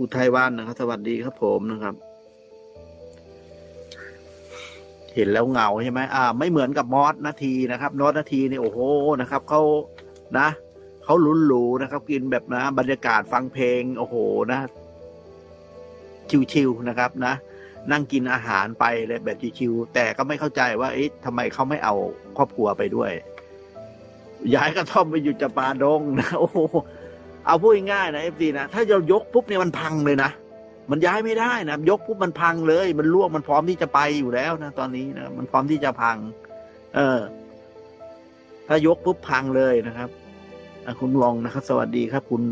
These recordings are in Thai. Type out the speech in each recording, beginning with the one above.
อุทัยวันนะครับ สวัสดีครับผมนะครับ เห็นแล้วเหงาใช่ไหมอ่า ไม่เหมือนกับมอสนาทีนะครับมอสนาทีนี่โอ้โหนะครับเขานะเขาลุ้นหรูนะครับ กินแบบนะ บรรยากาศฟังเพลง โอ้โหนะ ชิวๆนะครับ นะนั่งกินอาหารไปเลยแบบชิวๆแต่ก็ไม่เข้าใจว่าเอ๊ะทำไมเขาไม่เอาครอบครัวไปด้วย ย้ายกระท่อมไปอยู่จำปาดงนะโอ้โห เอาพูดง่ายๆนะเอฟซีนะถ้าเรายกปุ๊บเนี่ยมันพังเลยนะมันย้ายไม่ได้นะยกปุ๊บมันพังเลย มันล่วงมันพร้อมที่จะไปอยู่แล้วนะตอนนี้นะมันพร้อมที่จะพัง เออ ถ้ายกปุ๊บพังเลยนะครับคุณลองนะครับ สวัสดีครับ คุณ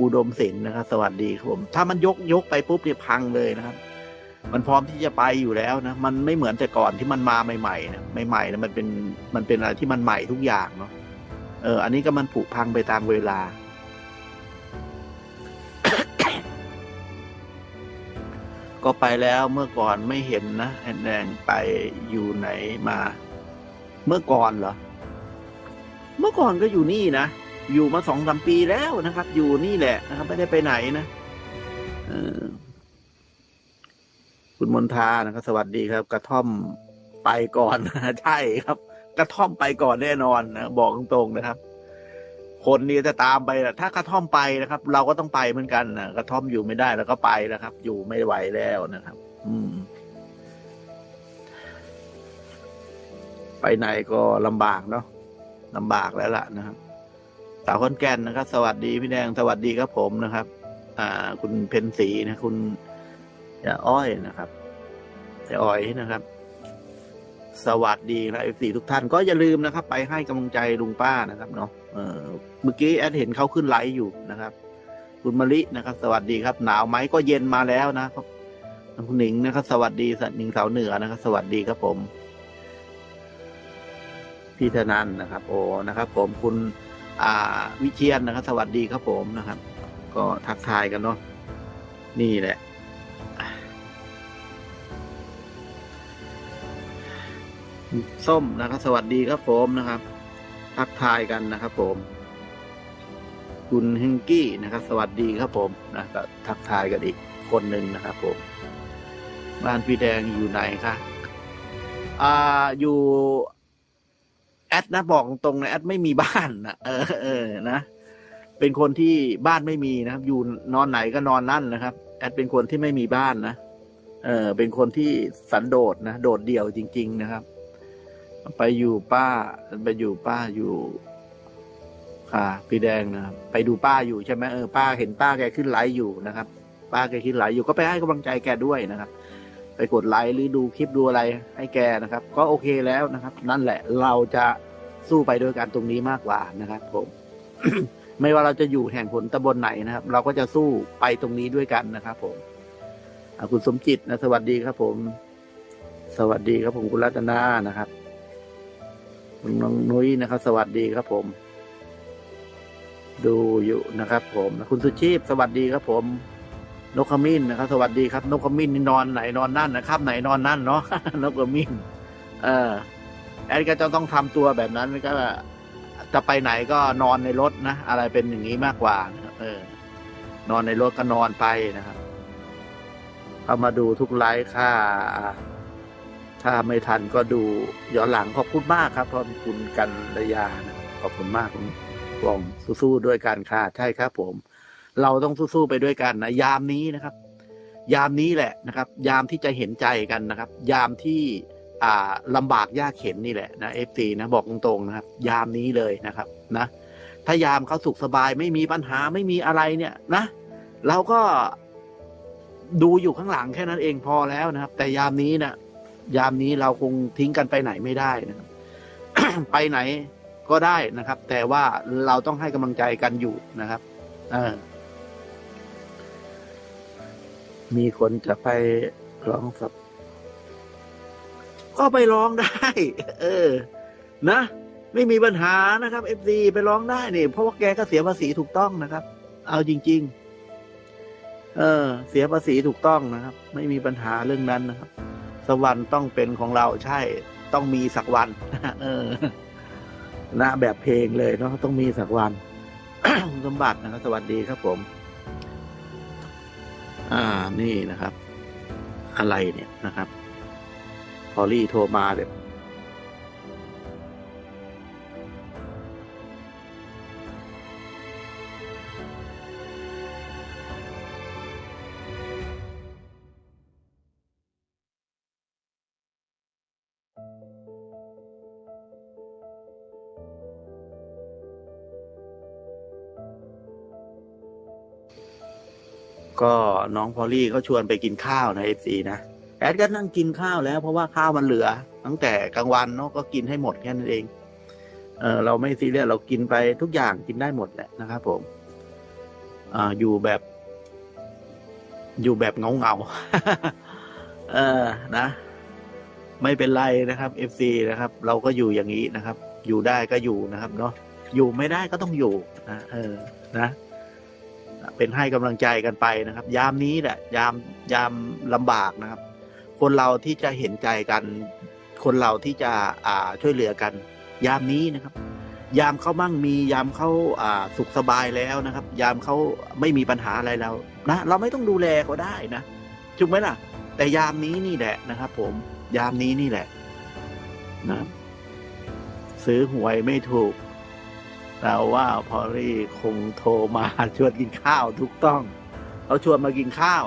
อุดมศิลป์นะครับ สวัสดีครับผมถ้ามันยกยกไปปุ๊บเนี่ยพังเลยนะครับ มันพร้อมที่จะไปอยู่แล้วนะมันไม่เหมือนแต่ก่อนที่มันมาใหม่ๆนะใหม่ๆนะมันเป็นมันเป็นอะไรที่มันใหม่ทุกอย่างเนาะเออ อันนี้ก็มันผุพังไปตามเวลา ก็ไปแล้วเมื่อก่อนไม่เห็นนะแอนแดงไปอยู่ไหนมา เมื่อก่อนเหรอ เมื่อก่อนก็อยู่นี่นะ อยู่มาสองสามปีแล้วนะครับ อยู่นี่แหละนะครับ ไม่ได้ไปไหนนะคุณมนทานะครับ สวัสดีครับ กระท่อมไปก่อนใช่ครับ กระท่อมไปก่อนแน่นอนนะบอกตรงๆนะครับ คนนี้จะตามไปนะถ้ากระท่อมไปนะครับ เราก็ต้องไปเหมือนกันนะกระท่อมอยู่ไม่ได้แล้วก็ไปนะครับ อยู่ไม่ไหวแล้วนะครับ อืม ไปไหนก็ลำบากเนาะลำบากแล้วล่ะนะครับสาวขอนแก่นนะครับ สวัสดีพี่แดงสวัสดีครับผมนะครับ อ่า คุณเพนสีนะ คุณยาอ้อยนะครับยาอ้อยนะครับ สวัสดีนะเอฟซีทุกท่านก็อย่าลืมนะครับ ไปให้กำลังใจลุงป้านะครับเนาะ เมื่อกี้แอดเห็นเขาขึ้นไลฟ์อยู่นะครับ คุณมะลินะครับ สวัสดีครับ หนาวไหมก็เย็นมาแล้วนะครับคุณหนิงนะครับ สวัสดีสัตว์หนิงสาวเหนือนะครับ สวัสดีครับผมพี่ธนันนะครับ โอ้นะครับ ผมคุณอ่าวิเชียนนะครับ สวัสดีครับผมนะครับ ก็ทักทายกันเนาะนี่แหละ ส้มนะครับ สวัสดีครับผมนะครับ ทักทายกันนะครับผม คุณเฮงกี้นะครับ สวัสดีครับผมนะก็ทักทายกันอีกคนหนึ่งนะครับผม บ้านพี่แดงอยู่ไหนคะอ่าอยู่แอดนะบอกตรงนะแอดไม่มีบ้านนะเออเออนะเป็นคนที่บ้านไม่มีนะครับ อยู่นอนไหนก็นอนนั่นนะครับ แอดเป็นคนที่ไม่มีบ้านนะเออเป็นคนที่สันโดษนะโดดเดี่ยวจริง ๆ นะครับ ไปอยู่ป้า ไปอยู่ป้าอยู่ค่ะพี่แดงนะครับไปดูป้าอยู่ใช่ไหมเออป้าเห็นป้าแกขึ้นไลฟ์อยู่นะครับ ป้าแกขึ้นไลฟ์อยู่ก็ไปให้กำลังใจแกด้วยนะครับ ไปกดไลค์หรือดูคลิปดูอะไรให้แกนะครับ ก็โอเคแล้วนะครับ นั่นแหละเราจะสู้ไปด้วยกันตรงนี้มากกว่านะครับ ผม ไม่ว่าเราจะอยู่แห่งผลตำบลไหนนะครับ เราก็จะสู้ไปตรงนี้ด้วยกันนะครับ ผมคุณสมจิตนะสวัสดีครับ ผม สวัสดีครับผมคุณรัตนานะครับ น้องนุ้ยนะครับ สวัสดีครับผม ดูอยู่นะครับผมคุณสุชีพสวัสดีครับผมนกขมิ้นนะครับ สวัสดีครับนกขมิ้นนี่นอนไหนนอนนั่นนะครับ ไหนนอนนั่นเนาะนกขมิ้น เออแอนก็จะต้องทำตัวแบบนั้นก็จะไปไหนก็นอนในรถนะอะไรเป็นอย่างนี้มากกว่านะครับเออ นอนในรถก็นอนไปนะครับเข้ามาดูทุกไลฟ์ค่ะ ถ้าไม่ทันก็ดูย้อนหลังขอบคุณมากครับขอบคุณกันระยานะขอบคุณมากคุณลองสู้ๆด้วยกันค่ะใช่ครับ ผม เราต้องสู้ๆไปด้วยกันนะยามนี้นะครับ ยามนี้แหละนะครับ ยามที่จะเห็นใจกันนะครับ ยามที่อ่าลำบากยากเข็นนี่แหละนะเอฟซีนะบอกตรงๆนะครับ ยามนี้เลยนะครับ นะ ถ้ายามเขาสุขสบายไม่มีปัญหาไม่มีอะไรเนี่ยนะเราก็ดูอยู่ข้างหลังแค่นั้นเองพอแล้วนะครับ แต่ยามนี้นะ ยามนี้เราคงทิ้งกันไปไหนไม่ได้นะครับ ไปไหนก็ได้นะครับ แต่ว่าเราต้องให้กำลังใจกันอยู่นะครับเออมีคนจะไปร้องสับก็ไปร้องได้ เออ นะ ไม่มีปัญหานะครับเอฟซีไปร้องได้นี่เพราะว่าแกก็เสียภาษีถูกต้องนะครับ เอาจริง ๆ เออ เสียภาษีถูกต้องนะครับ ไม่มีปัญหาเรื่องนั้นนะครับ สวรรค์ต้องเป็นของเราใช่ต้องมีสักวันเออนะแบบเพลงเลยเนาะต้องมีสักวันสมบัตินะครับ สวัสดีครับผม อ่านี่นะครับ อะไรเนี่ยนะครับพอลลี่โทรมาเดี๋ยว ก็น้องพอลลี่เขาชวนไปกินข้าวในเอฟซีนะแอดก็นั่งกินข้าวแล้วเพราะว่าข้าวมันเหลือ ตั้งแต่กลางวันเนาะก็กินให้หมดแค่นั้นเองเออเราไม่ซีเรียสเรากินไปทุกอย่างกินได้หมดแหละนะครับผมอ่าอยู่แบบ อยู่แบบเงาเงาเออนะ ไม่เป็นไรนะครับ FC นะครับ เราก็อยู่อย่างนี้นะครับ อยู่ได้ก็อยู่นะครับ เนาะอยู่ไม่ได้ก็ต้องอยู่นะเออ นะ เป็นให้กำลังใจกันไปนะครับ ยามนี้แหละยามยามลำบากนะครับ คนเราที่จะเห็นใจกัน คนเราที่จะอ่าช่วยเหลือกัน ยามนี้นะครับ ยามเขามั่งมี ยามเขาอ่าสุขสบายแล้วนะครับ ยามเขาไม่มีปัญหาอะไรแล้วนะเราไม่ต้องดูแลเขาได้นะถูกไหมล่ะ แต่ยามนี้นี่แหละนะครับ ผมยามนี้นี่แหละนะซื้อหวยไม่ถูก แต่ว่าพอรี่คงโทรมาชวนกินข้าวถูกต้องเขาชวนมากินข้าว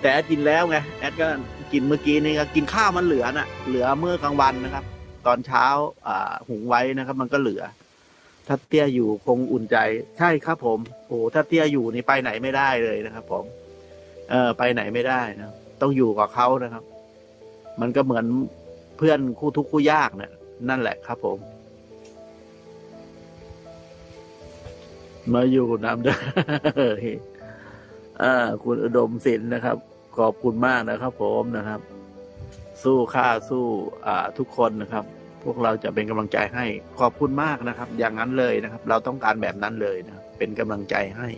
แต่แอดกินแล้วไงแอดก็กินเมื่อกี้นี่ก็กินข้าวมันเหลือน่ะ เหลือเมื่อกลางวันนะครับ ตอนเช้าอ่าหุงไว้นะครับ มันก็เหลือ ถ้าเตี้ยอยู่คงอุ่นใจ ใช่ครับผม โอ้ถ้าเตี้ยอยู่นี่ไปไหนไม่ได้เลยนะครับ ผม เออไปไหนไม่ได้นะต้องอยู่กับเขานะครับ มันก็เหมือนเพื่อนคู่ทุกข์คู่ยากเนี่ยนั่นแหละครับผม มาอยู่น้ำเด้อคุณอุดมศิลป์นะครับ ขอบคุณมากนะครับ ผมนะครับ สู้ค่าสู้ อ่า ทุกคนนะครับ พวกเราจะเป็นกำลังใจให้ ขอบคุณมากนะครับ อย่างนั้นเลยนะครับ เราต้องการแบบนั้นเลยนะเป็นกำลังใจให้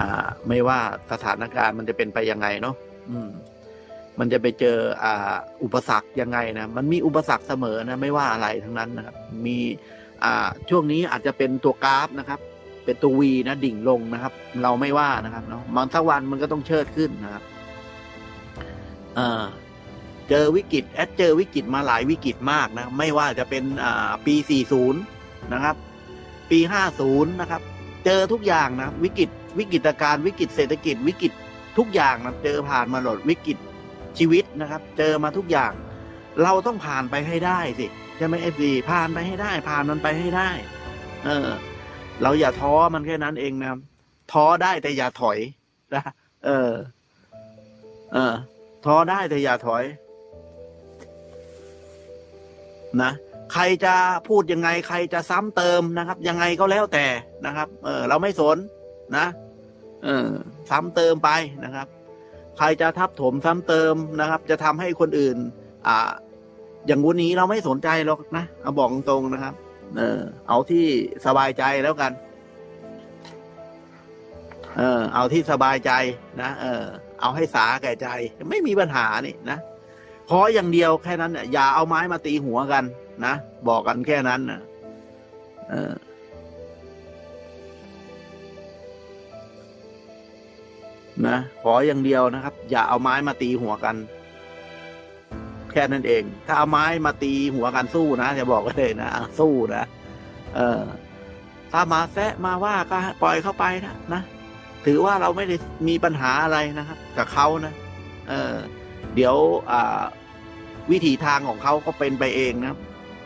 อ่า ไม่ว่าสถานการณ์มันจะเป็นไปยังไงเนาะอืม มันจะไปเจอ อ่า อุปสรรคยังไงนะมันมีอุปสรรคเสมอนะไม่ว่าอะไรทั้งนั้นนะครับมี อ่า ช่วงนี้อาจจะเป็นตัวกราฟนะครับ เป็นตัววีนะดิ่งลงนะครับ เราไม่ว่านะครับเนาะมันสักวันมันก็ต้องเชิดขึ้นนะครับเอ่าเจอวิกฤตแอดเจอวิกฤตมาหลายวิกฤตมากนะ ไม่ว่าจะเป็นอ่าปี 40 นะครับ ปี 50 นะครับ เจอทุกอย่างนะ วิกฤตวิกฤตการณ์วิกฤตเศรษฐกิจวิกฤตทุกอย่างนะเจอผ่านมาหลดวิกฤตชีวิตนะครับ เจอมาทุกอย่าง เราต้องผ่านไปให้ได้สิใช่ไหมเอฟซีผ่านไปให้ได้ ผ่านมันไปให้ได้ เออ เราอย่าท้อมันแค่นั้นเองนะครับท้อได้แต่อย่าถอยนะเออ เออท้อได้แต่อย่าถอย นะใครจะพูดยังไง ใครจะซ้ำเติมนะครับ ยังไงก็แล้วแต่นะครับ เออ เราไม่สนนะ เออ ซ้ำเติมไปนะครับ ใครจะทับถมซ้ำเติมนะครับ จะทำให้คนอื่น อ่า อย่างวันนี้เราไม่สนใจหรอกนะเอาบอกตรงๆนะครับ เออ เอาที่สบายใจแล้วกัน เออ เอาที่สบายใจนะเออ เอาให้สาแก่ใจ ไม่มีปัญหานี่นะขออย่างเดียวแค่นั้นน่ะอย่าเอาไม้มาตีหัวกัน นะบอกกันแค่นั้นนะเออนะขออย่างเดียวนะครับ อย่าเอาไม้มาตีหัวกัน แค่นั้นเอง ถ้าเอาไม้มาตีหัวกันสู้นะจะบอกไว้เลยนะสู้นะเออ ถ้ามาแซะมาว่าก็ปล่อยเข้าไปนะนะถือว่าเราไม่ได้มีปัญหาอะไรนะครับกับเขานะเออ เดี๋ยวอ่าวิถีทางของเขาก็เป็นไปเองนะ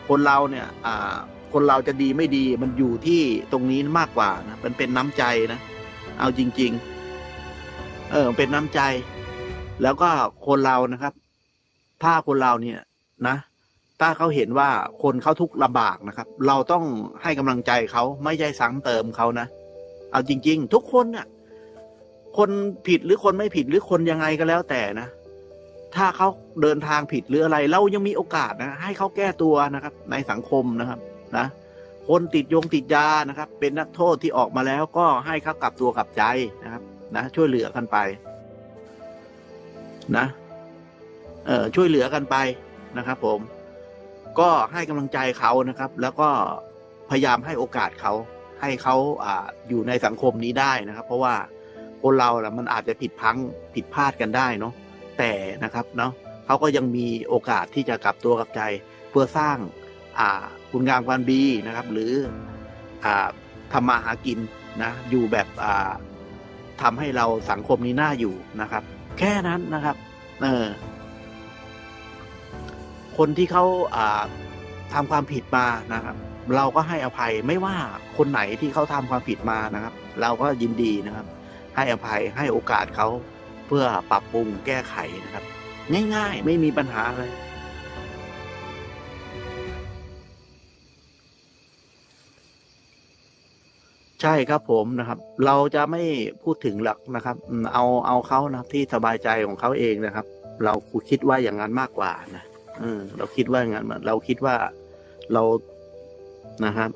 คนเราเนี่ย อ่า คนเราจะดีไม่ดีมันอยู่ที่ตรงนี้มากกว่านะมันเป็นน้ำใจนะเอาจริง ๆ เออเป็นน้ำใจ แล้วก็คนเรานะครับ ถ้าคนเราเนี่ยนะ ถ้าเขาเห็นว่าคนเขาทุกข์ลำบากนะครับ เราต้องให้กำลังใจเขาไม่ใช่ซ้ำเติมเขานะ เอาจริง ๆ ทุกคนน่ะ คนผิดหรือคนไม่ผิดหรือคนยังไงก็แล้วแต่นะถ้าเขาเดินทางผิดหรืออะไร เรายังมีโอกาสนะ ให้เขาแก้ตัวนะครับ ในสังคมนะครับ นะ คนติดยงติดยานะครับ เป็นนักโทษที่ออกมาแล้วก็ให้เขากลับตัวกลับใจนะครับ นะ ช่วยเหลือกันไป นะ ช่วยเหลือกันไปนะครับผมก็ให้กำลังใจเขานะครับ แล้วก็พยายามให้โอกาสเขาให้เขาอ่าอยู่ในสังคมนี้ได้นะครับ เพราะว่าคนเราละมันอาจจะผิดพังผิดพลาดกันได้เนาะแต่นะครับเนาะเขาก็ยังมีโอกาสที่จะกลับตัวกลับใจเพื่อสร้างอ่าคุณงามความดีนะครับ หรืออ่าทำมาหากินนะอยู่แบบอ่าทำให้เราสังคมนี้น่าอยู่นะครับ แค่นั้นนะครับ เออ คนที่เขาอ่าทำความผิดมานะครับ เราก็ให้อภัยไม่ว่าคนไหนที่เขาทำความผิดมานะครับ เราก็ยินดีนะครับ ให้อภัยให้โอกาสเขาเพื่อปรับปรุงแก้ไขนะครับ ง่าย ๆ ไม่มีปัญหาเลยใช่ครับผมนะครับ เราจะไม่พูดถึงหลักนะครับ เอาเอาเขานะที่สบายใจของเขาเองนะครับ เราคิดว่าอย่างนั้นมากกว่านะ เออ เราคิดว่าอย่างนั้นเราคิดว่าเรานะครับ